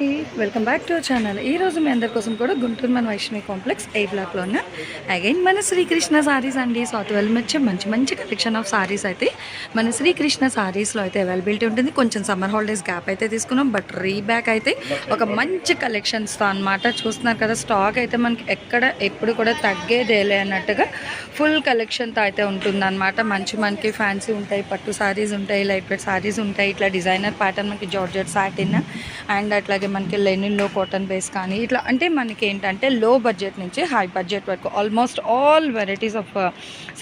Welcome back to our channel ఈ రోజు మీ అందరి కోసం కూడా గుంటూరు మన వైష్ణవి కాంప్లెక్స్ ఏ బ్లాక్లో ఉన్న అగైన్ మన శ్రీకృష్ణ సారీస్ అండి. సో ట్వెల్వ్ వచ్చే మంచి మంచి కలెక్షన్ ఆఫ్ సారీస్ అయితే మన శ్రీకృష్ణ సారీస్లో అయితే అవైలబిలిటీ ఉంటుంది. కొంచెం సమ్మర్ హాలిడేస్ గ్యాప్ అయితే తీసుకున్నాం. బట్ రీబ్యాక్ అయితే ఒక మంచి కలెక్షన్స్తో అనమాట చూస్తున్నారు కదా స్టాక్ అయితే మనకి ఎక్కడ ఎప్పుడు కూడా తగ్గేదేలే అన్నట్టుగా ఫుల్ కలెక్షన్తో అయితే ఉంటుందన్నమాట మంచి మనకి ఫ్యాన్సీ ఉంటాయి పట్టు సారీస్ ఉంటాయి లైట్ వెయిట్ సారీస్ ఉంటాయి. ఇట్లా డిజైనర్ ప్యాటర్న్ మనకి జార్జెట్ సాటిన్ అండ్ అట్లాగే మనకి లెనిన్లో కాటన్ బేస్ కానీ ఇట్లా అంటే మనకి ఏంటంటే లో బడ్జెట్ నుంచి హై బడ్జెట్ వరకు almost all varieties of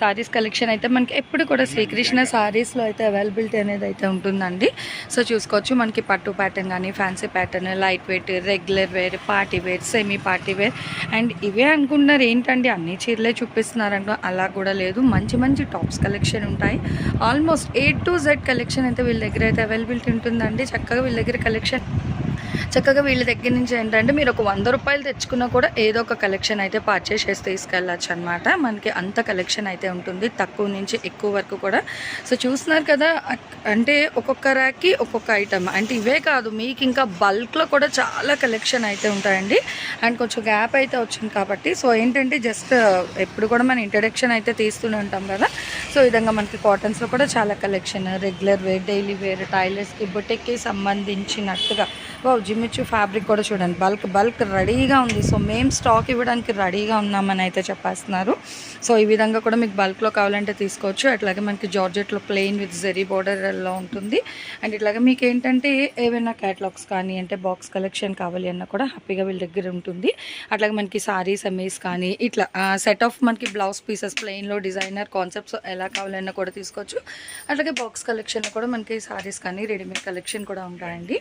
saris collection అయితే మనకి ఎప్పుడు కూడా శ్రీకృష్ణ శారీస్లో అయితే అవైలబిలిటీ అనేది అయితే ఉంటుందండి. సో చూసుకోవచ్చు మనకి పట్టు ప్యాటర్న్ కానీ fancy pattern light weight regular wear party wear semi party wear. And ఇవే అనుకుంటున్నారు ఏంటండి? అన్ని చీరలే చూపిస్తున్నారంట. అలా కూడా లేదు. మంచి మంచి టాప్స్ కలెక్షన్ ఉంటాయి. Almost A to Z collection అయితే వీళ్ళ దగ్గర అయితే అవైలబిలిటీ ఉంటుందండి. చక్కగా వీళ్ళ దగ్గర కలెక్షన్ చక్కగా వీళ్ళ దగ్గర నుంచి ఏంటంటే మీరు ఒక వంద రూపాయలు తెచ్చుకున్నా కూడా ఏదో ఒక కలెక్షన్ అయితే పర్చేస్ చేసి తీసుకెళ్ళచ్చు అనమాట మనకి అంత కలెక్షన్ అయితే ఉంటుంది. తక్కువ నుంచి ఎక్కువ వరకు కూడా. సో చూస్తున్నారు కదా అంటే ఒక్కొక్క ర్యాక్కి ఒక్కొక్క ఐటమ్ అంటే ఇవే కాదు మీకు ఇంకా బల్క్లో కూడా చాలా కలెక్షన్ అయితే ఉంటాయండి. అండ్ కొంచెం గ్యాప్ అయితే వచ్చింది కాబట్టి. సో ఏంటంటే జస్ట్ ఎప్పుడు కూడా మన ఇంట్రడక్షన్ అయితే తీస్తూనే ఉంటాం కదా. సో విధంగా మనకి కాటన్స్లో కూడా చాలా collection regular wear daily wear టైలర్స్కి బొటెక్కి సంబంధించినట్టుగా. ఓ జిమ్మిచ్చు ఫ్యాబ్రిక్ కూడా చూడండి. బల్క్ బల్క్ రెడీగా ఉంది. సో మేము స్టాక్ ఇవ్వడానికి రెడీగా ఉన్నామని అయితే చెప్పేస్తున్నారు. సో ఈ విధంగా కూడా మీకు బల్క్లో కావాలంటే తీసుకోవచ్చు. అట్లాగే మనకి జార్జెట్లో ప్లెయిన్ విత్ జెరీ బోర్డర్లో ఉంటుంది. అండ్ ఇట్లాగే మీకు ఏంటంటే ఏవైనా క్యాటలాగ్స్ కానీ అంటే బాక్స్ కలెక్షన్ కావాలి అన్న కూడా హ్యాపీగా వీళ్ళ దగ్గర ఉంటుంది. అట్లాగే మనకి సారీస్ అమీస్ కానీ ఇట్లా సెట్ ఆఫ్ మనకి బ్లౌజ్ పీసెస్ ప్లెయిన్లో డిజైనర్ కాన్సెప్ట్స్ ఎలా కావాలన్నా కూడా తీసుకోవచ్చు. అట్లాగే బాక్స్ కలెక్షన్లో కూడా మనకి సారీస్ కానీ రెడీమేడ్ కలెక్షన్ కూడా ఉంటాయండి.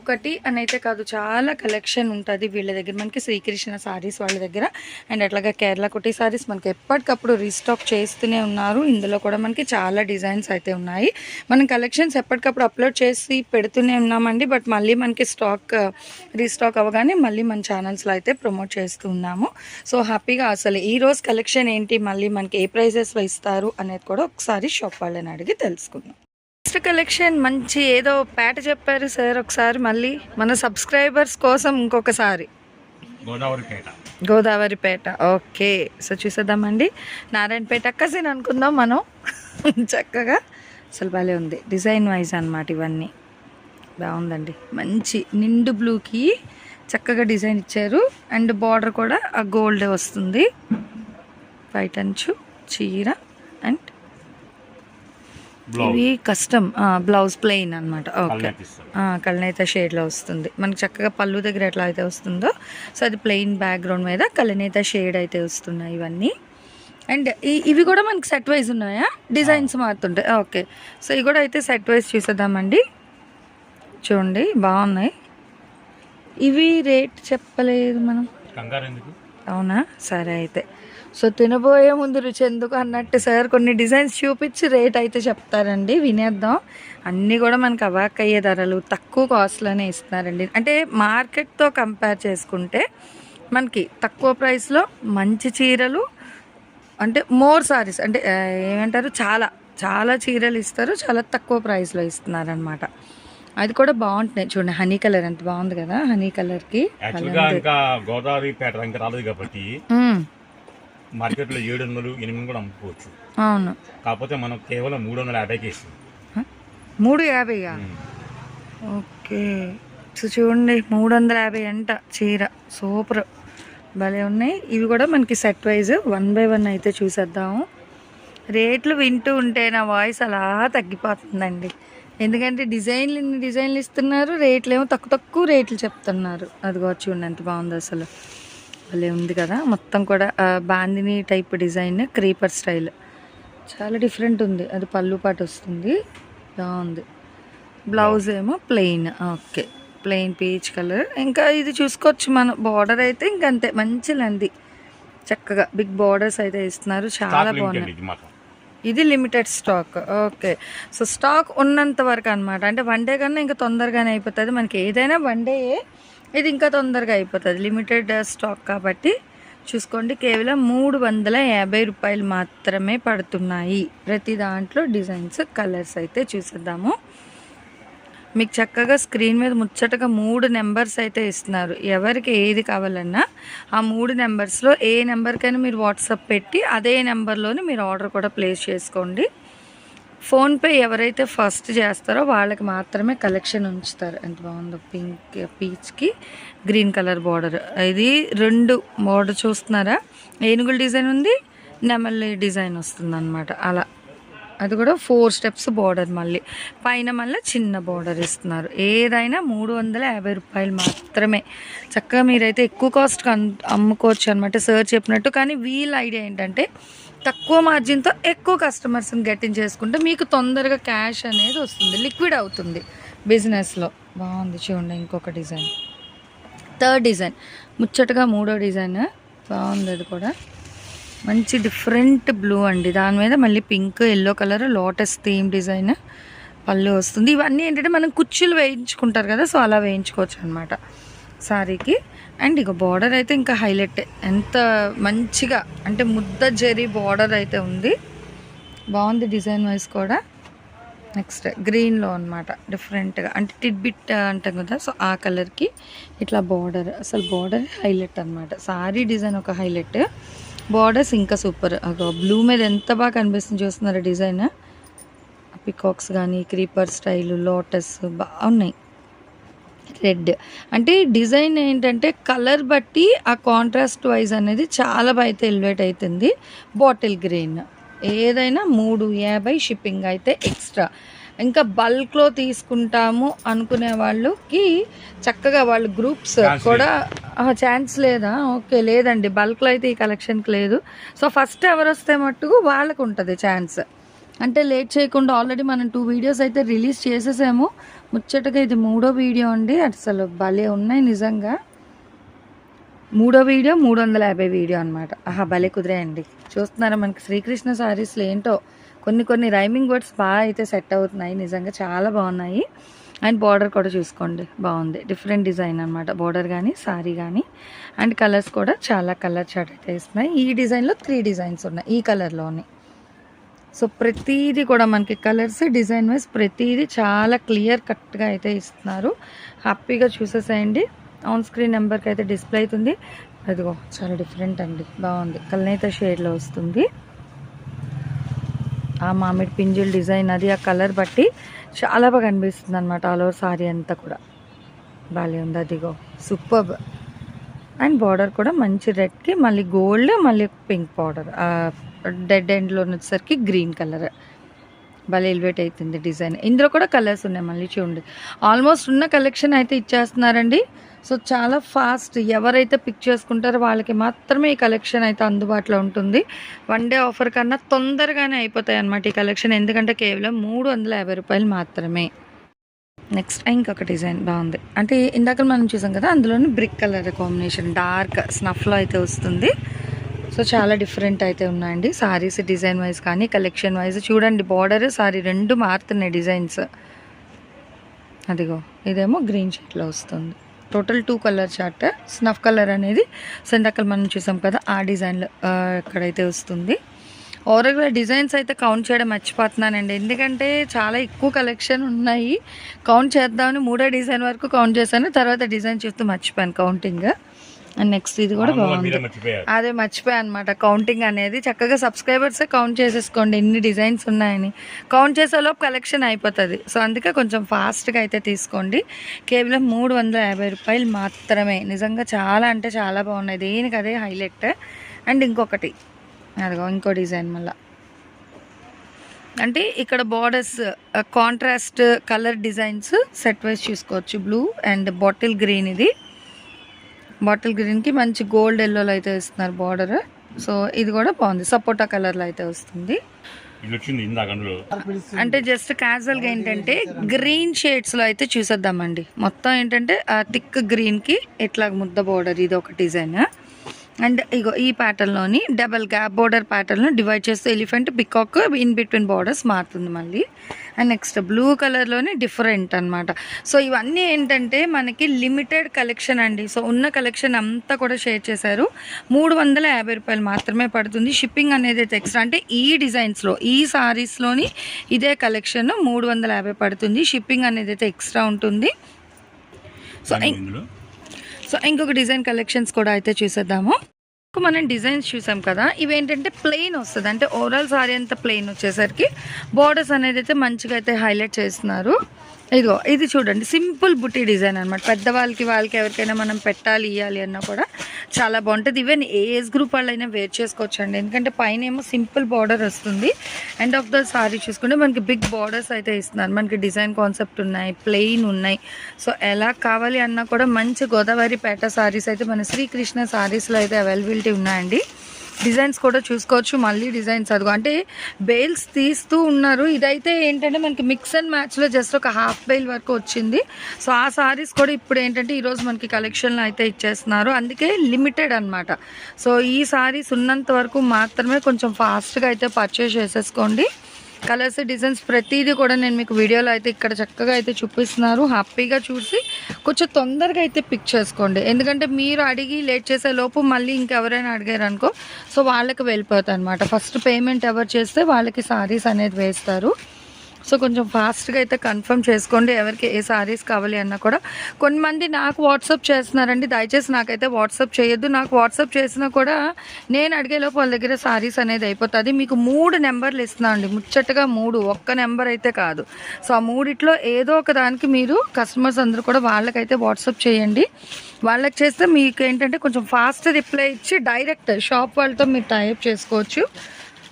ఒకటి అనే అయితే కాదు చాలా కలెక్షన్ ఉంటుంది వీళ్ళ దగ్గర. మనకి శ్రీకృష్ణ సారీస్ వాళ్ళ దగ్గర. అండ్ అట్లాగే కేరళ కుట్టి సారీస్ మనకి ఎప్పటికప్పుడు రీస్టాక్ చేస్తూనే ఉన్నారు. ఇందులో కూడా మనకి చాలా డిజైన్స్ అయితే ఉన్నాయి. మనం కలెక్షన్స్ ఎప్పటికప్పుడు అప్లోడ్ చేసి పెడుతూనే ఉన్నామండి. బట్ మళ్ళీ మనకి స్టాక్ రీస్టాక్ అవ్వగానే మళ్ళీ మన ఛానల్స్లో అయితే ప్రమోట్ చేస్తూ ఉన్నాము. సో హ్యాపీగా అసలు ఈ రోజు కలెక్షన్ ఏంటి? మళ్ళీ మనకి ఏ ప్రైజెస్లో ఇస్తారు? అనేది కూడా ఒకసారి షాప్ వాళ్ళని అడిగి తెలుసుకుందాం. నెక్స్ట్ కలెక్షన్ మంచి ఏదో పేట చెప్పారు సార్ ఒకసారి మళ్ళీ మన సబ్స్క్రైబర్స్ కోసం ఇంకొకసారి. గోదావరిపేట. గోదావరిపేట. ఓకే. సో చూసేద్దామండి. నారాయణపేట కజిన్ అనుకుందాం మనం. చక్కగా అసలు భలే ఉంది. డిజైన్ వైజ్ అన్నమాట ఇవన్నీ. బాగుందండి. మంచి నిండు బ్లూకి చక్కగా డిజైన్ ఇచ్చారు. అండ్ బార్డర్ కూడా ఆ గోల్డ్ వస్తుంది. వైట్ అంచు చీర అండ్ ఇవి కస్టమ్ బ్లౌజ్ ప్లెయిన్ అనమాట ఓకే. కళ్ళనైత షేడ్లో వస్తుంది. మనకి చక్కగా పళ్ళు దగ్గర ఎట్లా అయితే వస్తుందో సో అది ప్లెయిన్ బ్యాక్గ్రౌండ్ మీద కళ్ళనేత షేడ్ అయితే వస్తున్నాయి ఇవన్నీ. అండ్ ఇవి కూడా మనకి సెట్ వైజ్ ఉన్నాయా? డిజైన్స్ మారుతుంటాయి ఓకే. సో ఇవి కూడా అయితే సెట్ వైజ్ చూసేద్దామండి. చూడండి బాగున్నాయి. ఇవి రేట్ చెప్పలేదు మనం. అవునా? సరే అయితే. సో తినబోయే ముందు రుచి ఎందుకు అన్నట్టు సార్ కొన్ని డిజైన్స్ చూపించి రేట్ అయితే చెప్తారండి వినేద్దాం. అన్నీ కూడా మనకి అవాక్ అయ్యే ధరలు తక్కువ కాస్ట్లోనే ఇస్తున్నారండి. అంటే మార్కెట్తో కంపేర్ చేసుకుంటే మనకి తక్కువ ప్రైస్లో మంచి చీరలు అంటే మోర్ సారీస్ అంటే ఏమంటారు చాలా చాలా చీరలు ఇస్తారు చాలా తక్కువ ప్రైస్లో ఇస్తున్నారనమాట అది కూడా బాగుంటున్నాయి. చూడండి హనీ కలర్ ఎంత బాగుంది కదా హనీ కలర్కి. యాక్చువల్గా ఇంకా గోదావరిపేట ఇంకా రాలేదు కాబట్టి మార్కెట్లో ఏడు వందలు ఎనిమిది కూడా అమ్ముకోవచ్చు. అవును. కాకపోతే మనం కేవలం మూడు వందల యాభైకి ఇస్తుంది? మూడు యాభైగా ఓకే. సో చూడండి మూడు వందల యాభై అంట చీర. సూపర్. భలే ఉన్నాయి. ఇవి కూడా మనకి set wise one by one అయితే చూసేద్దాము. రేట్లు వింటూ ఉంటే నా వాయిస్ అలా తగ్గిపోతుందండి. ఎందుకంటే డిజైన్లు ఇన్ని డిజైన్లు ఇస్తున్నారు రేట్లు ఏమో తక్కువ తక్కువ రేట్లు చెప్తున్నారు. అదిగో చూడండి ఎంత బాగుంది అసలు. భలే ఉంది కదా. మొత్తం కూడా bandhani type design creeper style. చాలా డిఫరెంట్ ఉంది. అది పళ్ళు పాటు వస్తుంది. బాగుంది. బ్లౌజ్ ఏమో plain. Okay. Plain peach colour. ఇంకా ఇది చూసుకోవచ్చు మనం. బార్డర్ అయితే ఇంకంతే మంచి లంది. చక్కగా. బిగ్ బార్డర్స్ అయితే ఇస్తున్నారు. చాలా బాగున్నాయి. ఇది limited stock. Okay. So stock ఉన్నంత వరకు అనమాట అంటే వన్ డే కన్నా ఇంకా తొందరగానే అయిపోతుంది. మనకి ఏదైనా వన్ డే ఇది ఇంకా తొందరగా అయిపోతుంది. లిమిటెడ్ స్టాక్ కాబట్టి చూసుకోండి. కేవలం మూడు వందల యాభై రూపాయలు మాత్రమే పడుతున్నాయి. ప్రతి దాంట్లో డిజైన్స్ కలర్స్ అయితే చూసేద్దాము. మీకు చక్కగా స్క్రీన్ మీద ముచ్చటగా మూడు నెంబర్స్ అయితే ఇస్తున్నారు. ఎవరికి ఏది కావాలన్నా ఆ మూడు నెంబర్స్లో ఏ నెంబర్కైనా మీరు వాట్సాప్ పెట్టి అదే నెంబర్లోనే మీరు ఆర్డర్ కూడా ప్లేస్ చేసుకోండి. ఫోన్పే ఎవరైతే ఫస్ట్ చేస్తారో వాళ్ళకి మాత్రమే కలెక్షన్ ఉంచుతారు. ఎంత బాగుందో పింక్ పీచ్కి గ్రీన్ కలర్ బార్డర్. ఇది రెండు బార్డర్ చూస్తున్నారా? ఏనుగుల డిజైన్ ఉంది నెమలి డిజైన్ వస్తుంది అలా. అది కూడా ఫోర్ స్టెప్స్ బార్డర్ మళ్ళీ. పైన మళ్ళీ చిన్న బార్డర్ ఇస్తున్నారు. ఏదైనా మూడు వందల యాభై రూపాయలు మాత్రమే. చక్కగా మీరైతే ఎక్కువ కాస్ట్కి అమ్ముకోవచ్చు అనమాట సార్ చెప్పినట్టు. కానీ వీళ్ళ ఐడియా ఏంటంటే తక్కువ మార్జిన్తో ఎక్కువ కస్టమర్స్ని గెట్టింగ్ చేసుకుంటే మీకు తొందరగా క్యాష్ అనేది వస్తుంది లిక్విడ్ అవుతుంది బిజినెస్లో బాగుంది చూడండి ఇంకొక డిజైన్ థర్డ్ డిజైన్ ముచ్చటగా మూడో డిజైన్ బాగుంది అది కూడా. మంచి డిఫరెంట్ బ్లూ అండి. దాని మీద మళ్ళీ pink yellow colour lotus theme design పళ్ళు వస్తుంది. ఇవన్నీ ఏంటంటే మనం కుర్చీలు వేయించుకుంటారు కదా సో అలా వేయించుకోవచ్చు అనమాట శారీకి అండ్ ఇక బార్డర్ అయితే ఇంకా హైలైట్. ఎంత మంచిగా అంటే ముద్ద జెరీ బార్డర్ అయితే ఉంది. బాగుంది డిజైన్ వైజ్ కూడా. నెక్స్ట్ గ్రీన్లో అనమాట డిఫరెంట్గా. అంటే టిడ్బిట్ అంటాం కదా సో ఆ కలర్కి ఇట్లా బార్డర్ అసలు బార్డర్ హైలైట్ అనమాట సారీ డిజైన్ ఒక హైలైట్. బార్డర్స్ ఇంకా సూపర్. బ్లూ మీద ఎంత బాగా కనిపిస్తుంది చూస్తున్నారు డిజైన్? పికాక్స్ కానీ క్రీపర్ స్టైల్ లోటస్ బాగున్నాయి. రెడ్ అంటే డిజైన్ ఏంటంటే కలర్ బట్టి ఆ కాంట్రాస్ట్ వైజ్ అనేది చాలా బాగా అయితే ఎలివేట్ అవుతుంది బాటిల్ గ్రీన్ ఏదైనా మూడు యాభై షిప్పింగ్ అయితే ఎక్స్ట్రా ఇంకా బల్క్లో తీసుకుంటాము అనుకునే వాళ్ళకి చక్కగా వాళ్ళు గ్రూప్స్ కూడా ఛాన్స్ లేదా? ఓకే లేదండి. బల్క్లో అయితే ఈ కలెక్షన్కి లేదు. సో ఫస్ట్ ఎవరు వస్తే మట్టుకు వాళ్ళకు ఉంటుంది ఛాన్స్ అంటే లేట్ చేయకుండా ఆల్రెడీ మనం టూ వీడియోస్ అయితే రిలీజ్ చేసేసాము. ముచ్చటగా ఇది మూడో వీడియో అండి. అసలు భలే ఉన్నాయి నిజంగా. మూడో వీడియో మూడు వందల యాభై వీడియో అనమాట ఆహా భలే కుదిరాయండి. చూస్తున్నారా మనకి శ్రీకృష్ణ సారీస్లో ఏంటో? కొన్ని కొన్ని రైమింగ్ వర్డ్స్ బాగా అయితే సెట్ అవుతున్నాయి. నిజంగా చాలా బాగున్నాయి. అండ్ బార్డర్ కూడా చూసుకోండి. బాగుంది. డిఫరెంట్ డిజైన్ అనమాట బార్డర్ కానీ సారీ కానీ అండ్ కలర్స్ కూడా చాలా కలర్ చార్ట్ అయితే ఇస్తున్నాయి ఈ డిజైన్లో త్రీ డిజైన్స్ ఉన్నాయి. ఈ కలర్లోనే సో ప్రతిదీ కూడా మనకి కలర్స్ డిజైన్ వైజ్ ప్రతిదీ చాలా క్లియర్ కట్గా అయితే ఇస్తున్నారు. హ్యాపీగా చూసేసేయండి. ఆన్ స్క్రీన్ నెంబర్కి అయితే డిస్ప్లే అవుతుంది. అదిగో చాలా డిఫరెంట్ అండి. బాగుంది. కల్నేత షేడ్లో వస్తుంది. ఆ మామిడి పింజిల్ డిజైన్ అది ఆ కలర్ బట్టి చాలా బాగా కనిపిస్తుంది అనమాట ఆల్ ఓవర్ సారీ అంతా కూడా. బాగా ఉంది. అదిగో సూపర్ అండ్ బార్డర్ కూడా మంచి రెడ్కి మళ్ళీ గోల్డ్ మళ్ళీ పింక్ బార్డర్ డెడ్ ఎండ్లో వచ్చేసరికి గ్రీన్ కలర్ భలే ఎలివేట్ అవుతుంది డిజైన్ ఇందులో కూడా కలర్స్ ఉన్నాయి మళ్ళీ చూడండి. ఆల్మోస్ట్ ఉన్న కలెక్షన్ అయితే ఇచ్చేస్తున్నారండి. సో చాలా ఫాస్ట్ ఎవరైతే పిక్ చేసుకుంటారో వాళ్ళకి మాత్రమే ఈ కలెక్షన్ అయితే అందుబాటులో ఉంటుంది. వన్ డే ఆఫర్ కన్నా తొందరగానే అయిపోతాయి అన్నమాట ఈ కలెక్షన్ ఎందుకంటే కేవలం మూడు వందల యాభై రూపాయలు మాత్రమే. నెక్స్ట్ ఇంకొక డిజైన్ బాగుంది. అంటే ఇందాక మనం చూసాం కదా అందులోని బ్రిక్ కలర్ కాంబినేషన్ డార్క్ స్నఫ్లో అయితే వస్తుంది. సో చాలా డిఫరెంట్ అయితే ఉన్నాయండి. సారీస్ డిజైన్ వైజ్ కానీ కలెక్షన్ వైజ్. చూడండి బార్డర్ సారీ రెండు మారుతున్నాయి డిజైన్స్. అదిగో ఇదేమో గ్రీన్ షర్ట్లో వస్తుంది. Total two colour chart snuff colour అనేది సో మనం చూసాం కదా ఆ డిజైన్లో ఎక్కడైతే వస్తుంది. ఓవరాల్గా డిజైన్స్ అయితే కౌంట్ చేయడం మర్చిపోతున్నానండి. ఎందుకంటే చాలా ఎక్కువ కలెక్షన్ ఉన్నాయి. కౌంట్ చేద్దామని మూడో డిజైన్ వరకు కౌంట్ చేశాను. తర్వాత డిజైన్ చూస్తూ మర్చిపోయాను కౌంటింగ్ అండ్ నెక్స్ట్ ఇది కూడా బాగుంది. అదే మర్చిపోయా అనమాట కౌంటింగ్ అనేది చక్కగా సబ్స్క్రైబర్స్ కౌంట్ చేసేసుకోండి. ఎన్ని డిజైన్స్ ఉన్నాయని. కౌంట్ చేసేలోపు కలెక్షన్ అయిపోతుంది. సో అందుకే కొంచెం ఫాస్ట్గా అయితే తీసుకోండి. కేవలం మూడు వందల యాభై రూపాయలు మాత్రమే. నిజంగా చాలా అంటే చాలా బాగున్నాయి. దేనికి అదే హైలైట్ అండ్ ఇంకొకటి. అదిగో ఇంకో డిజైన్ మళ్ళీ. అంటే ఇక్కడ borders contrast colour designs set wise చూసుకోవచ్చు. బ్లూ అండ్ బాటిల్ గ్రీన్ ఇది. బాటిల్ గ్రీన్కి మంచి గోల్డ్ ఎల్లోలో అయితే ఇస్తున్నారు బార్డర్. సో ఇది కూడా బాగుంది. సపోటా కలర్లో అయితే వస్తుంది. అంటే జస్ట్ క్యాజువల్గా ఏంటంటే గ్రీన్ షేడ్స్లో అయితే చూసేద్దామండి. మొత్తం ఏంటంటే థిక్ గ్రీన్కి ఇట్లా ముద్ద బార్డర్ ఇది ఒక డిజైన్. అండ్ ఇగో ఈ ప్యాటర్న్లోని డబల్ గ్యాప్ బోర్డర్ ప్యాటర్న్లో డివైడ్ చేస్తే elephant peacock in between borders మారుతుంది మళ్ళీ. అండ్ నెక్స్ట్ బ్లూ కలర్లోనే డిఫరెంట్ అన్నమాట. సో ఇవన్నీ ఏంటంటే మనకి లిమిటెడ్ కలెక్షన్ అండి. సో ఉన్న కలెక్షన్ అంతా కూడా షేర్ చేశారు. మూడు వందల యాభై రూపాయలు మాత్రమే పడుతుంది. షిప్పింగ్ అనేది అయితే ఎక్స్ట్రా అంటే ఈ డిజైన్స్లో ఈ సారీస్లోని ఇదే కలెక్షన్ మూడు వందల యాభై పడుతుంది. షిప్పింగ్ అనేది అయితే ఎక్స్ట్రా ఉంటుంది. సో సో ఇంకొక డిజైన్ కలెక్షన్స్ కూడా అయితే చూసేద్దాము. మనం డిజైన్స్ చూసాం కదా ఇవేంటంటే ప్లెయిన్ వస్తుంది అంటే ఓవరాల్ సారీ అంతా ప్లెయిన్ వచ్చేసరికి బార్డర్స్ అనేది అయితే మంచిగా అయితే హైలైట్ చేస్తున్నారు. ఇదిగో ఇది చూడండి. సింపుల్ బుట్టి డిజైన్ అనమాట పెద్దవాళ్ళకి వాళ్ళకి ఎవరికైనా మనం పెట్టాలి ఇవ్వాలి అన్నా కూడా చాలా బాగుంటుంది. ఈవెన్ ఏ ఏజ్ గ్రూప్ వాళ్ళైనా వేర్ చేసుకోవచ్చు అండి ఎందుకంటే పైన ఏమో సింపుల్ బార్డర్ వస్తుంది. ఎండ్ ఆఫ్ ద సారీ చూసుకుంటే మనకి బిగ్ బార్డర్స్ అయితే ఇస్తున్నారు. మనకి డిజైన్ కాన్సెప్ట్ ఉన్నాయి ప్లెయిన్ ఉన్నాయి. సో ఎలా కావాలి అన్నా కూడా మంచి గోదావరి పేట సారీస్ అయితే మన శ్రీకృష్ణ సారీస్లో అయితే అవైలబిలిటీ ఉన్నాయండి. డిజైన్స్ కూడా చూసుకోవచ్చు మళ్ళీ డిజైన్స్ అదిగో. అంటే బెయిల్స్ తీస్తూ ఉన్నారు. ఇదైతే ఏంటంటే మనకి మిక్స్ అండ్ మ్యాచ్లో జస్ట్ ఒక హాఫ్ బెయిల్ వరకు వచ్చింది. సో ఆ సారీస్ కూడా ఇప్పుడు ఏంటంటే ఈరోజు మనకి కలెక్షన్లో అయితే ఇచ్చేస్తున్నారు. అందుకే లిమిటెడ్ అన్నమాట. సో ఈ సారీస్ ఉన్నంత వరకు మాత్రమే కొంచెం ఫాస్ట్గా అయితే పర్చేస్ చేసేసుకోండి. కలర్స్ డిజైన్స్ ప్రతిదీ కూడా నేను మీకు వీడియోలో అయితే ఇక్కడ చక్కగా అయితే చూపిస్తున్నారు. హ్యాపీగా చూసి కొంచెం తొందరగా అయితే పిక్ చేసుకోండి. ఎందుకంటే మీరు అడిగి లేట్ చేసే లోపు మళ్ళీ ఇంకెవరైనా అడిగారు అనుకో సో వాళ్ళకి వెళ్ళిపోతాయి అనమాట ఫస్ట్ పేమెంట్ ఎవరు చేస్తే వాళ్ళకి సారీస్ అనేది వేస్తారు. సో కొంచెం ఫాస్ట్గా అయితే కన్ఫర్మ్ చేసుకోండి ఎవరికి ఏ సారీస్ కావాలి అన్నా కూడా. కొంతమంది నాకు వాట్సాప్ చేస్తున్నారండి దయచేసి నాకైతే వాట్సాప్ చేయొద్దు. నాకు వాట్సాప్ చేసినా కూడా నేను అడిగేలోపు వాళ్ళ దగ్గర సారీస్ అనేది అయిపోతుంది. మీకు మూడు నెంబర్లు ఇస్తున్నాను అండి ముచ్చటగా మూడు ఒక్క నెంబర్ అయితే కాదు. సో ఆ మూడిట్లో ఏదో ఒక దానికి మీరు కస్టమర్స్ అందరూ కూడా వాళ్ళకైతే వాట్సాప్ చేయండి. వాళ్ళకి చేస్తే మీకు ఏంటంటే కొంచెం ఫాస్ట్ రిప్లై ఇచ్చి డైరెక్ట్ షాప్ వాళ్ళతో మీరు టైప్ చేసుకోవచ్చు.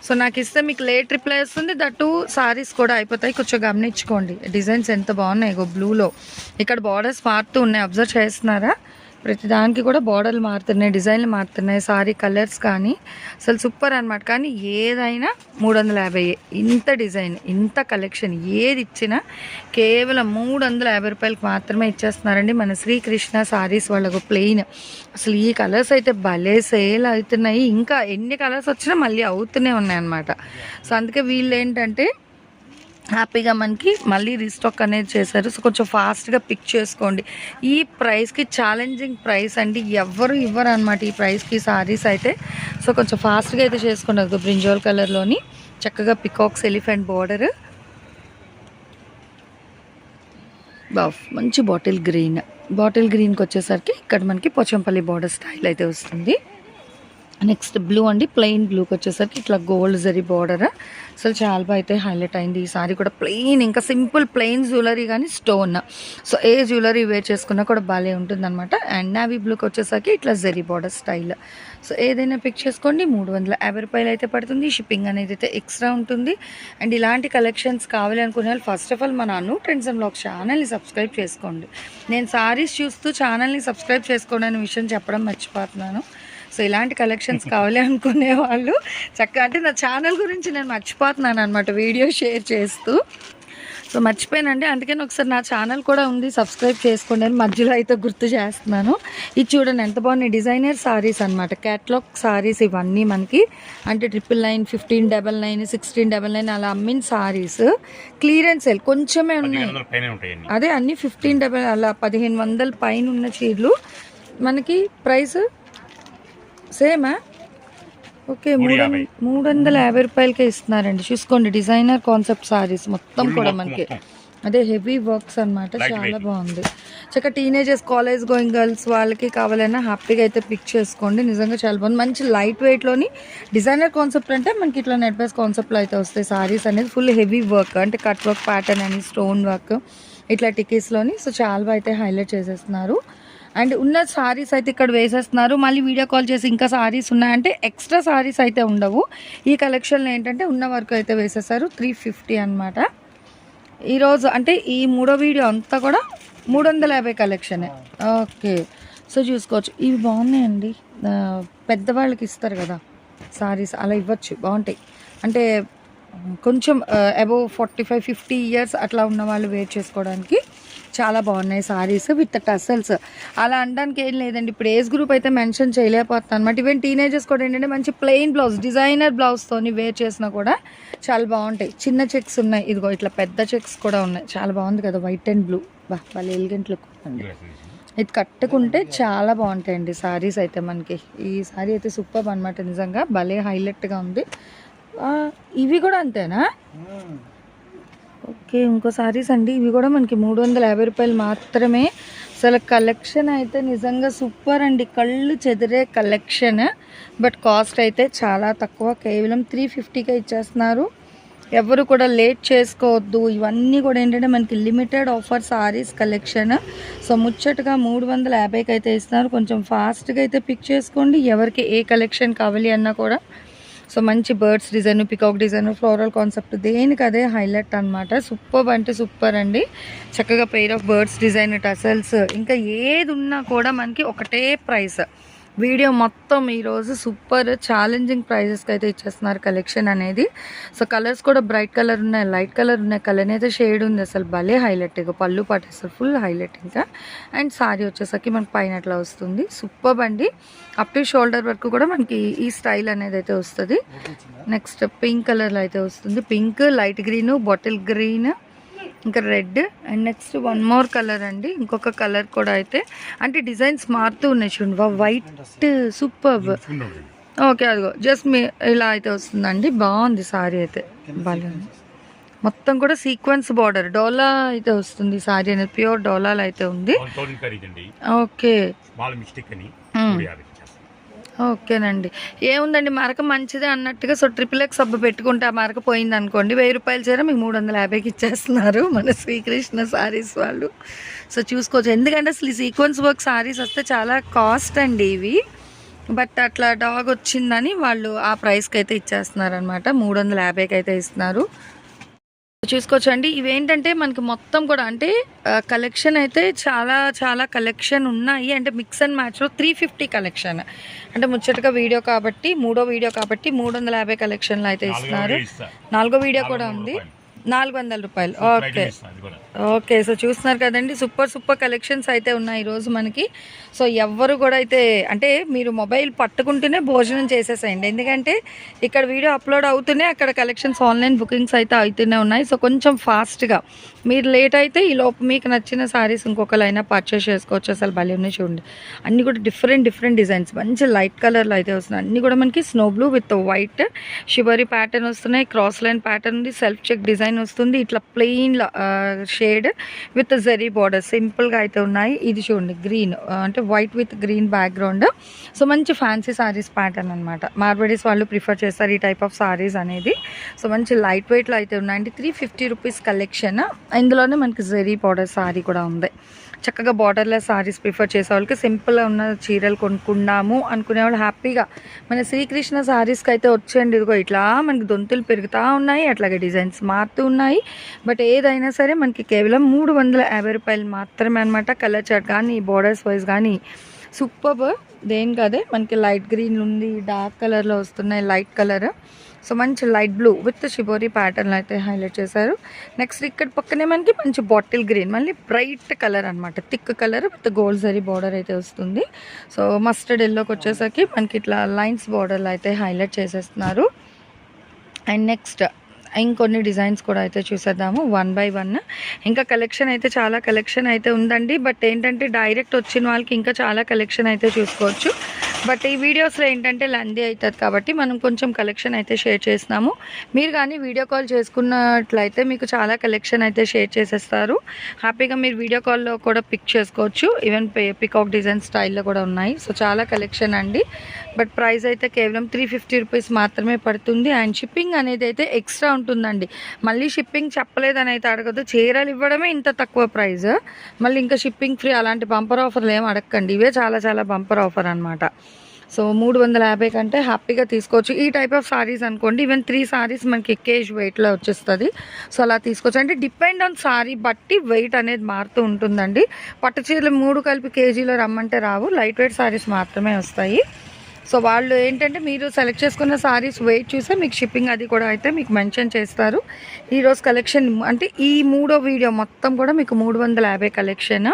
సో నాకు ఇస్తే మీకు లేట్ రిప్లై వస్తుంది. దట్టు సారీస్ కూడా అయిపోతాయి. కొంచెం గమనించుకోండి. డిజైన్స్ ఎంత బాగున్నాయి. ఇగో బ్లూలో ఇక్కడ బార్డర్స్ మారుతూ ఉన్నాయి. అబ్జర్వ్ చేస్తున్నారా? ప్రతి దానికి కూడా బోర్డర్లు మారుతున్నాయి డిజైన్లు మారుతున్నాయి సారీ కలర్స్ కానీ. అసలు సూపర్ అనమాట కానీ ఏదైనా మూడు వందల యాభై ఇంత డిజైన్ ఇంత కలెక్షన్ ఏది ఇచ్చినా కేవలం మూడు వందల యాభై రూపాయలకి మాత్రమే ఇచ్చేస్తున్నారండి మన శ్రీకృష్ణ సారీస్ వాళ్ళకు ప్లెయిన్ అసలు ఈ కలర్స్ అయితే భలే సేల్ అవుతున్నాయి. ఇంకా ఎన్ని కలర్స్ వచ్చినా మళ్ళీ అవుతూనే ఉన్నాయి అన్నమాట సో అందుకే వీళ్ళు ఏంటంటే హ్యాపీగా మనకి మళ్ళీ రీస్టాక్ అనేది చేశారు. సో కొంచెం ఫాస్ట్గా పిక్ చేసుకోండి. ఈ ప్రైస్కి ఛాలెంజింగ్ ప్రైస్ అండి. ఎవ్వరు ఇవ్వరు అనమాట ఈ ప్రైస్కి సారీస్ అయితే. సో కొంచెం ఫాస్ట్గా అయితే చేసుకోండి అది బ్రింజోల్ కలర్లోని. చక్కగా పికాక్స్ ఎలిఫెంట్ బార్డర్. బాఫ్ మంచి బాటిల్ గ్రీన్. బాటిల్ గ్రీన్కి వచ్చేసరికి ఇక్కడ మనకి పోచంపల్లి బార్డర్ స్టైల్ అయితే వస్తుంది. నెక్స్ట్ బ్లూ అండి ప్లెయిన్ బ్లూకి వచ్చేసరికి ఇట్లా గోల్డ్ జరీ బార్డర్. అసలు చాలా బాగా అయితే హైలైట్ అయింది. ఈ సారీ కూడా ప్లెయిన్ ఇంకా సింపుల్ ప్లెయిన్ జ్యువెలరీ కానీ stone so a jewellery wear చేసుకున్నా కూడా బాగాలే ఉంటుంది అనమాట అండ్ నావీ బ్లూకి వచ్చేసరికి ఇట్లా జెరీ బార్డర్ స్టైల్ సో ఏదైనా పిక్ చేసుకోండి. మూడు వందల యాభై రూపాయలు అయితే పడుతుంది. షిప్పింగ్ అనేది అయితే ఎక్స్ట్రా ఉంటుంది. అండ్ ఇలాంటి కలెక్షన్స్ కావాలి అనుకునే వాళ్ళు ఫస్ట్ ఆఫ్ ఆల్ మన అను ట్రెండ్స్ అండ్ బ్లాగ్ ఛానల్ని సబ్స్క్రైబ్ చేసుకోండి. నేను సారీస్ చూస్తూ ఛానల్ని సబ్స్క్రైబ్ చేసుకోండి అనే విషయం చెప్పడం మర్చిపోతున్నాను. సో ఇలాంటి కలెక్షన్స్ కావాలి అనుకునే వాళ్ళు చక్కగా అంటే నా ఛానల్ గురించి నేను మర్చిపోతున్నాను అనమాట వీడియో షేర్ చేస్తూ. సో మర్చిపోయానండి. అందుకని ఒకసారి నా ఛానల్ కూడా ఉంది సబ్స్క్రైబ్ చేసుకోండి అని మధ్యలో అయితే గుర్తు చేస్తున్నాను. ఇది చూడండి ఎంత బాగున్నాయి డిజైనర్ సారీస్ అనమాట క్యాట్లాగ్ సారీస్ ఇవన్నీ మనకి అంటే triple nine fifteen double nine sixteen double nine అలా అమ్మిన సారీస్. క్లియరెన్స్ సేల్ కొంచెమే ఉన్నాయి. అదే అన్ని ఫిఫ్టీన్ డబల్ అలా పదిహేను వందల పైన ఉన్న చీరలు. మనకి ప్రైస్ సేమా? ఓకే మూడు మూడు వందల యాభై రూపాయలకే ఇస్తున్నారండి. చూసుకోండి డిజైనర్ కాన్సెప్ట్ సారీస్ మొత్తం కూడా మనకి. అదే హెవీ వర్క్స్ అన్నమాట Light చాలా. బాగుంది. చక్క టీనేజర్స్ కాలేజ్ గోయింగ్ గర్ల్స్ వాళ్ళకి కావాలన్నా హ్యాపీగా అయితే పిక్ చేసుకోండి. నిజంగా చాలా బాగుంది. మంచి లైట్ వెయిట్లోని డిజైనర్ కాన్సెప్ట్ అంటే మనకి ఇట్లా నెట్ బేస్ కాన్సెప్ట్లో అయితే వస్తాయి సారీస్ అనేది. ఫుల్ హెవీ వర్క్ అంటే కట్ వర్క్ ప్యాటర్న్ అని స్టోన్ వర్క్ ఇట్లా టికీస్లోని సో చాలా అయితే హైలైట్ చేసేస్తున్నారు. అండ్ ఉన్న సారీస్ అయితే ఇక్కడ వేసేస్తున్నారు. మళ్ళీ వీడియో కాల్ చేసి ఇంకా సారీస్ ఉన్నాయంటే ఎక్స్ట్రా సారీస్ అయితే ఉండవు. ఈ కలెక్షన్లో ఏంటంటే ఉన్న వరకు అయితే వేసేసారు. త్రీ ఫిఫ్టీ అనమాట ఈరోజు అంటే ఈ మూడో వీడియో అంతా కూడా మూడు వందల యాభై కలెక్షనే ఓకే. సో చూసుకోవచ్చు. ఇవి బాగున్నాయండి. పెద్దవాళ్ళకి ఇస్తారు కదా సారీస్ అలా ఇవ్వచ్చు. బాగుంటాయి. అంటే కొంచెం above forty five fifty years అట్లా ఉన్న వాళ్ళు వేర్ చేసుకోవడానికి చాలా బాగున్నాయి సారీస్ విత్ టసల్స్ అలా అనడానికి ఏం లేదండి. ఇప్పుడు ఏజ్ గ్రూప్ అయితే మెన్షన్ చేయలేకపోతాను అనమాట ఈవెన్ టీనేజర్స్ కూడా ఏంటంటే మంచి ప్లెయిన్ బ్లౌజ్ డిజైనర్ బ్లౌజ్తోని వేర్ చేసినా కూడా చాలా బాగుంటాయి. చిన్న చెక్స్ ఉన్నాయి. ఇదిగో ఇట్లా పెద్ద చెక్స్ కూడా ఉన్నాయి. చాలా బాగుంది కదా వైట్ అండ్ బ్లూ బా వాళ్ళు ఎలిగెంట్ లుక్ ఇది కట్టుకుంటే చాలా బాగుంటాయండి సారీస్ అయితే మనకి. ఈ సారీ అయితే సూపర్ అనమాట నిజంగా. భలే హైలైట్గా ఉంది. ఇవి కూడా అంతేనా? ఓకే ఇంకో సారీస్ అండి. ఇవి కూడా మనకి మూడు వందల యాభై రూపాయలు మాత్రమే. అసలు కలెక్షన్ అయితే నిజంగా సూపర్ అండి. కళ్ళు చెదిరే కలెక్షన్ బట్ కాస్ట్ అయితే చాలా తక్కువ. కేవలం త్రీ ఫిఫ్టీకే ఇచ్చేస్తున్నారు. ఎవరు కూడా లేట్ చేసుకోవద్దు. ఇవన్నీ కూడా ఏంటంటే మనకి limited offer saris collection so ముచ్చటగా మూడు వందల యాభైకి అయితే ఇస్తున్నారు. కొంచెం ఫాస్ట్గా అయితే పిక్ చేసుకోండి. ఎవరికి ఏ కలెక్షన్ కావాలి అన్నా కూడా. సో మంచి birds design peacock design floral concept దేనికి అదే హైలైట్ అనమాట సూపర్ అంటే సూపర్ అండి. చక్కగా pair of birds design tassels ఇంకా ఏది ఉన్నా కూడా మనకి ఒకటే ప్రైస్ వీడియో మొత్తం ఈరోజు సూపర్ ఛాలెంజింగ్ ప్రైజెస్కి అయితే ఇచ్చేస్తున్నారు కలెక్షన్ అనేది. సో కలర్స్ కూడా బ్రైట్ కలర్ ఉన్నాయి లైట్ కలర్ ఉన్నాయి. కలర్ అయితే షేడ్ ఉంది అసలు భలే హైలైట్ ఇక పళ్ళు పాటు అసలు ఫుల్ హైలైట్ ఇంకా. అండ్ సారీ వచ్చేసరికి మనకి పైన అట్లా వస్తుంది. సూపర్ అండి. అప్ టు షోల్డర్ వరకు కూడా మనకి ఈ స్టైల్ అనేది అయితే వస్తుంది. నెక్స్ట్ పింక్ కలర్లో అయితే వస్తుంది. Pink light green bottle green ఇంకా red and next one more colour అండి. ఇంకొక కలర్ కూడా అయితే. అంటే డిజైన్స్ మారుతూ ఉన్నాయి చూడండి. వైట్ సూపర్ ఓకే అదిగో. జస్ట్ మీ ఇలా అయితే వస్తుందండి. బాగుంది సారీ అయితే. బాగా మొత్తం కూడా సీక్వెన్స్ బార్డర్. డోలా అయితే వస్తుంది సారీ అనేది. ప్యూర్ డోలాలో అయితే ఉంది. ఓకే. స్మాల్ మిస్టేక్ అని మ్మ్. మూడు యాభైకి ఇచ్చేస్తాం. ఓకేనండి. ఏముందండి మరక మంచిదే అన్నట్టుగా సో ట్రిపుల్ ఎక్స్ సబ్బు పెట్టుకుంటే ఆ మరక పోయింది అనుకోండి వెయ్యి రూపాయలు చీర మీకు మూడు వందల యాభైకి ఇచ్చేస్తున్నారు మన శ్రీకృష్ణ సారీస్ వాళ్ళు. సో చూసుకోవచ్చు. ఎందుకంటే అసలు సీక్వెన్స్ వర్క్ సారీస్ వస్తే చాలా కాస్ట్ అండి ఇవి. బట్ అట్లా డాగ్ వచ్చిందని వాళ్ళు ఆ ప్రైస్కి అయితే ఇచ్చేస్తున్నారు అనమాట మూడు వందల యాభైకి అయితే ఇస్తున్నారు. చూసుకోవచ్చండి. ఇవేంటంటే మనకి మొత్తం కూడా అంటే కలెక్షన్ అయితే చాలా చాలా కలెక్షన్ ఉన్నాయి. అంటే మిక్స్ అండ్ మ్యాచ్లో త్రీ ఫిఫ్టీ కలెక్షన్ అంటే ముచ్చటగా వీడియో కాబట్టి మూడో వీడియో కాబట్టి మూడు వందల యాభై కలెక్షన్లు అయితే ఇస్తున్నారు. నాలుగో వీడియో కూడా ఉంది. నాలుగు వందల రూపాయలు. ఓకే. ఓకే సో చూస్తున్నారు కదండి సూపర్ సూపర్ కలెక్షన్స్ అయితే ఉన్నాయి ఈరోజు మనకి. సో ఎవ్వరు కూడా అయితే అంటే మీరు మొబైల్ పట్టుకుంటూనే భోజనం చేసేసేయండి. ఎందుకంటే ఇక్కడ వీడియో అప్లోడ్ అవుతూనే అక్కడ కలెక్షన్స్ ఆన్లైన్ బుకింగ్స్ అయితే అవుతూనే ఉన్నాయి. సో కొంచెం ఫాస్ట్గా మీరు లేట్ అయితే ఈ లోపు మీకు నచ్చిన సారీస్ ఇంకొకరైనా పర్చేస్ చేసుకోవచ్చు. అసలు భలే ఉన్నాయి చూడండి. అన్నీ కూడా డిఫరెంట్ డిఫరెంట్ డిజైన్స్ మంచి లైట్ కలర్లో అయితే వస్తున్నాయి. అన్నీ కూడా మనకి snow blue with white shibori pattern వస్తున్నాయి. క్రాస్ లైన్ ప్యాటర్న్ ఉంది. సెల్ఫ్ చెక్ డిజైన్ వస్తుంది. ఇట్లా plain shade with zari border సింపుల్గా అయితే ఉన్నాయి. ఇది చూడండి గ్రీన్ అంటే white with green background. So మంచి ఫ్యాన్సీ సారీస్ ప్యాటర్న్ అనమాట మార్బడీస్ వాళ్ళు ప్రిఫర్ చేస్తారు ఈ టైప్ ఆఫ్ సారీస్ అనేది. సో మంచి లైట్ వెయిట్లో అయితే ఉన్నాయండి త్రీ ఫిఫ్టీ రూపీస్ కలెక్షన్. ఇందులోనే మనకి జరీ బార్డర్ సారీ కూడా ఉంది. చక్కగా బార్డర్లెస్ సారీస్ ప్రిఫర్ చేసే వాళ్ళకి సింపుల్గా ఉన్న చీరలు కొనుక్కున్నాము అనుకునే వాళ్ళు హ్యాపీగా. మన శ్రీకృష్ణ సారీస్కి అయితే వచ్చేయండి ఇదిగో ఇట్లా మనకి దొంతులు పెరుగుతూ ఉన్నాయి అట్లాగే డిజైన్స్ మారుతూ ఉన్నాయి. బట్ ఏదైనా సరే మనకి కేవలం మూడు వందల యాభై రూపాయలు మాత్రమే అనమాట కలర్ చార్ట్ కానీ బార్డర్స్ వైజ్ కానీ. సూపర్ దేని కదే మనకి లైట్ గ్రీన్ ఉంది డార్క్ కలర్లో వస్తున్నాయి లైట్ కలర్ సో మంచి light blue with shibori pattern అయితే హైలైట్ చేశారు. నెక్స్ట్ ఇక్కడ పక్కనే మనకి మంచి బాటిల్ గ్రీన్ మళ్ళీ బ్రైట్ కలర్ అనమాట thick colour with gold zari border అయితే వస్తుంది. సో మస్టర్డ్ ఎల్లోకి వచ్చేసరికి మనకి ఇట్లా లైన్స్ బార్డర్లు అయితే హైలైట్ చేసేస్తున్నారు. అండ్ నెక్స్ట్ ఇంకొన్ని డిజైన్స్ కూడా అయితే చూసేద్దాము వన్ బై వన్. ఇంకా కలెక్షన్ అయితే చాలా కలెక్షన్ అయితే ఉందండి. బట్ ఏంటంటే డైరెక్ట్ వచ్చిన వాళ్ళకి ఇంకా చాలా కలెక్షన్ అయితే చూసుకోవచ్చు. బట్ ఈ వీడియోస్లో ఏంటంటే లందీ అవుతుంది కాబట్టి మనం కొంచెం కలెక్షన్ అయితే షేర్ చేస్తున్నాము. మీరు కానీ వీడియో కాల్ చేసుకున్నట్లయితే మీకు చాలా కలెక్షన్ అయితే షేర్ చేసేస్తారు. హ్యాపీగా మీరు వీడియో కాల్లో కూడా పిక్ చేసుకోవచ్చు. ఈవెన్ పికాక్ డిజైన్ స్టైల్లో కూడా ఉన్నాయి. సో చాలా కలెక్షన్ అండి. బట్ ప్రైస్ అయితే కేవలం త్రీ ఫిఫ్టీ రూపీస్ మాత్రమే పడుతుంది. అండ్ షిప్పింగ్ అనేది అయితే ఎక్స్ట్రా ఉంటుందండి. మళ్ళీ షిప్పింగ్ చెప్పలేదని అయితే అడగదు చీరలు ఇవ్వడమే ఇంత తక్కువ ప్రైస్ మళ్ళీ ఇంకా షిప్పింగ్ ఫ్రీ అలాంటి బంపర్ ఆఫర్లు ఏం అడగండి ఇవే చాలా చాలా బంపర్ ఆఫర్ అనమాట సో మూడు వందల యాభై కంటే హ్యాపీగా తీసుకోవచ్చు. ఈ టైప్ ఆఫ్ సారీస్ అనుకోండి. ఈవెన్ త్రీ సారీస్ మనకి కేజ్ వెయిట్లో వచ్చేస్తుంది. సో అలా తీసుకోవచ్చు. అంటే డిపెండ్ ఆన్ సారీ బట్టి వెయిట్ అనేది మారుతూ ఉంటుందండి. పట్టు చీరలు మూడు కలిపి కేజీలో రమ్మంటే రావు. లైట్ వెయిట్ సారీస్ మాత్రమే వస్తాయి. సో వాళ్ళు ఏంటంటే మీరు సెలెక్ట్ చేసుకున్న సారీస్ వెయిట్ చూసే మీకు షిప్పింగ్ అది కూడా అయితే మీకు మెన్షన్ చేస్తారు. ఈరోజు కలెక్షన్ అంటే ఈ మూడో వీడియో మొత్తం కూడా మీకు మూడు వందల యాభై కలెక్షన్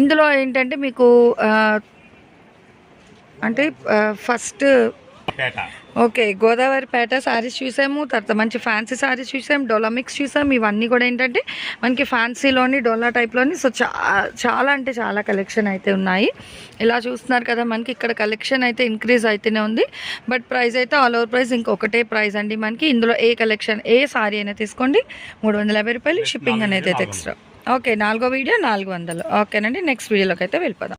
ఇందులో ఏంటంటే మీకు అంటే ఫస్ట్ ఓకే గోదావరి పేట శారీస్ చూసాము తర్వాత మంచి ఫ్యాన్సీ శారీస్ చూసాము డోలామిక్స్ చూసాము ఇవన్నీ కూడా ఏంటంటే మనకి ఫ్యాన్సీలోని డోలా టైప్లోని సో చాలా అంటే చాలా కలెక్షన్ అయితే ఉన్నాయి. ఇలా చూస్తున్నారు కదా మనకి ఇక్కడ కలెక్షన్ అయితే ఇంక్రీజ్ అయితేనే ఉంది బట్ ప్రైస్ అయితే ఆల్ ఓవర్ ప్రైస్ ఇంకొకటే ప్రైస్ అండి మనకి. ఇందులో ఏ కలెక్షన్ ఏ సారీ అయినా తీసుకోండి మూడు వందల యాభై రూపాయలు షిప్పింగ్ అనేది అయితే ఎక్స్ట్రా ఓకే నాలుగో వీడియో నాలుగు వందలు. ఓకేనండి నెక్స్ట్ వీడియోలోకి అయితే వెళ్ళిపోదాం